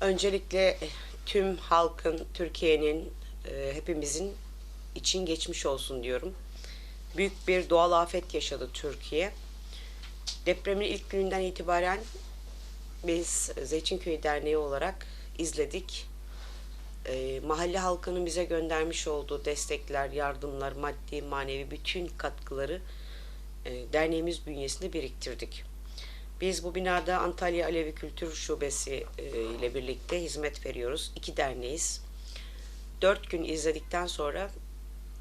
Öncelikle tüm halkın, Türkiye'nin, e, hepimizin için geçmiş olsun diyorum. Büyük bir doğal afet yaşadı Türkiye. Depremin ilk gününden itibaren biz Zeytinköy Derneği olarak izledik. E, mahalle halkının bize göndermiş olduğu destekler, yardımlar, maddi, manevi bütün katkıları e, derneğimiz bünyesinde biriktirdik. Biz bu binada Antalya Alevi Kültür Şubesi e, ile birlikte hizmet veriyoruz. İki derneğiz. Dört gün izledikten sonra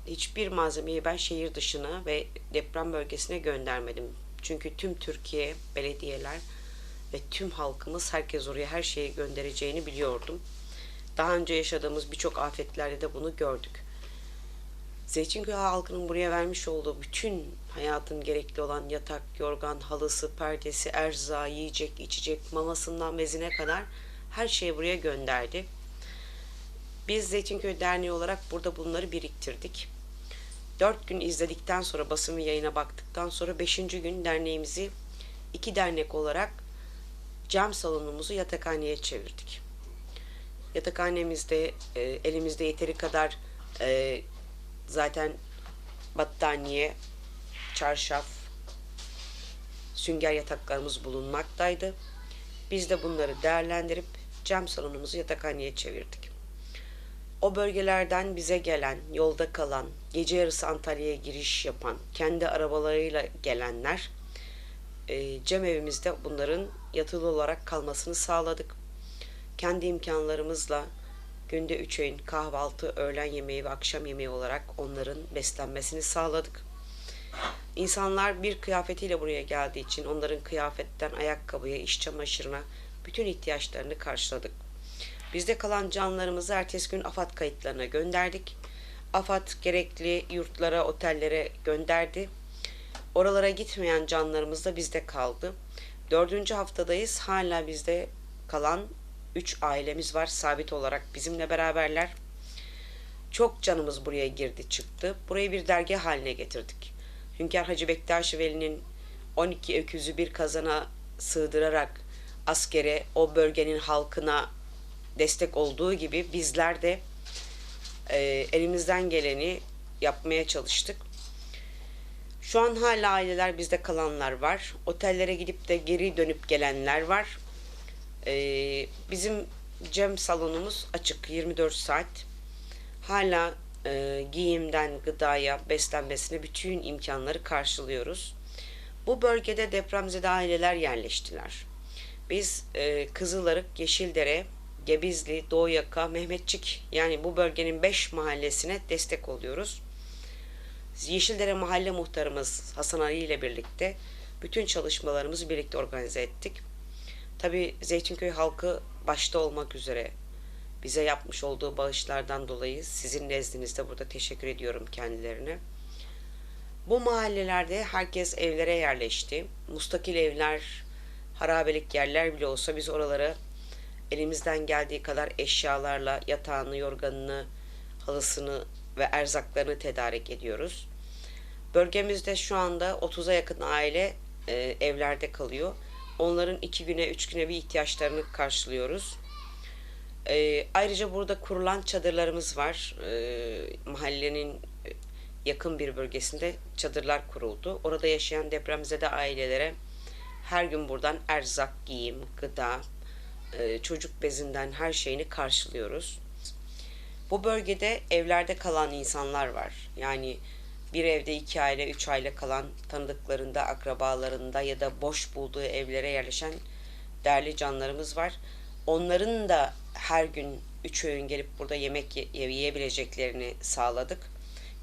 hiçbir malzemeyi ben şehir dışına ve deprem bölgesine göndermedim. Çünkü tüm Türkiye, belediyeler ve tüm halkımız herkes oraya her şeyi göndereceğini biliyordum. Daha önce yaşadığımız birçok afetlerde de bunu gördük. Zeytinköy halkının buraya vermiş olduğu bütün hayatın gerekli olan yatak, yorgan, halısı, perdesi, erza, yiyecek, içecek, mamasından bezine kadar her şeyi buraya gönderdi. Biz Zeytinköy Derneği olarak burada bunları biriktirdik. Dört gün izledikten sonra basın ve yayına baktıktan sonra beşinci gün derneğimizi iki dernek olarak cam salonumuzu yatakhaneye çevirdik. Yatakhanemizde e, elimizde yeteri kadar e, zaten battaniye, çarşaf, sünger yataklarımız bulunmaktaydı. Biz de bunları değerlendirip cam salonumuzu yatakhaneye çevirdik. O bölgelerden bize gelen, yolda kalan, gece yarısı Antalya'ya giriş yapan, kendi arabalarıyla gelenler, e, cam evimizde bunların yatılı olarak kalmasını sağladık. Kendi imkanlarımızla günde üç öğün kahvaltı, öğlen yemeği ve akşam yemeği olarak onların beslenmesini sağladık. İnsanlar bir kıyafetiyle buraya geldiği için onların kıyafetten ayakkabıya, iş çamaşırına bütün ihtiyaçlarını karşıladık. Bizde kalan canlarımızı ertesi gün AFAD kayıtlarına gönderdik. AFAD gerekli yurtlara, otellere gönderdi. Oralara gitmeyen canlarımız da bizde kaldı. Dördüncü haftadayız. Hala bizde kalan üç ailemiz var sabit olarak bizimle beraberler. Çok canımız buraya girdi çıktı. Burayı bir dergi haline getirdik. Hünkar Hacı Bektaş Veli'nin 12 öküzü bir kazana sığdırarak askere, o bölgenin halkına destek olduğu gibi bizler de e, elimizden geleni yapmaya çalıştık. Şu an hala aileler bizde kalanlar var. Otellere gidip de geri dönüp gelenler var. Ee, bizim cem salonumuz açık 24 saat. Hala e, giyimden gıdaya, beslenmesine bütün imkanları karşılıyoruz. Bu bölgede depremzede aileler yerleştiler. Biz e, Kızılarık, Yeşildere, Gebizli, Doğu Yaka, Mehmetçik yani bu bölgenin 5 mahallesine destek oluyoruz. Yeşildere Mahalle Muhtarımız Hasan Ali ile birlikte bütün çalışmalarımızı birlikte organize ettik. Tabi Zeytinköy halkı başta olmak üzere bize yapmış olduğu bağışlardan dolayı sizin nezdinizde burada teşekkür ediyorum kendilerine. Bu mahallelerde herkes evlere yerleşti. Mustakil evler, harabelik yerler bile olsa biz oralara elimizden geldiği kadar eşyalarla yatağını, yorganını, halısını ve erzaklarını tedarik ediyoruz. Bölgemizde şu anda 30'a yakın aile e, evlerde kalıyor. Onların iki güne, üç güne bir ihtiyaçlarını karşılıyoruz. E, ayrıca burada kurulan çadırlarımız var. E, mahallenin yakın bir bölgesinde çadırlar kuruldu. Orada yaşayan depremzede ailelere her gün buradan erzak, giyim, gıda, e, çocuk bezinden her şeyini karşılıyoruz. Bu bölgede evlerde kalan insanlar var. Yani bir evde iki aile, üç aile kalan tanıdıklarında, akrabalarında ya da boş bulduğu evlere yerleşen değerli canlarımız var. Onların da her gün üç öğün gelip burada yemek yiyebileceklerini sağladık.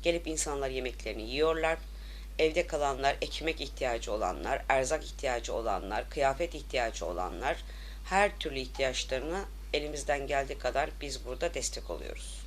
Gelip insanlar yemeklerini yiyorlar. Evde kalanlar, ekmek ihtiyacı olanlar, erzak ihtiyacı olanlar, kıyafet ihtiyacı olanlar her türlü ihtiyaçlarına elimizden geldiği kadar biz burada destek oluyoruz.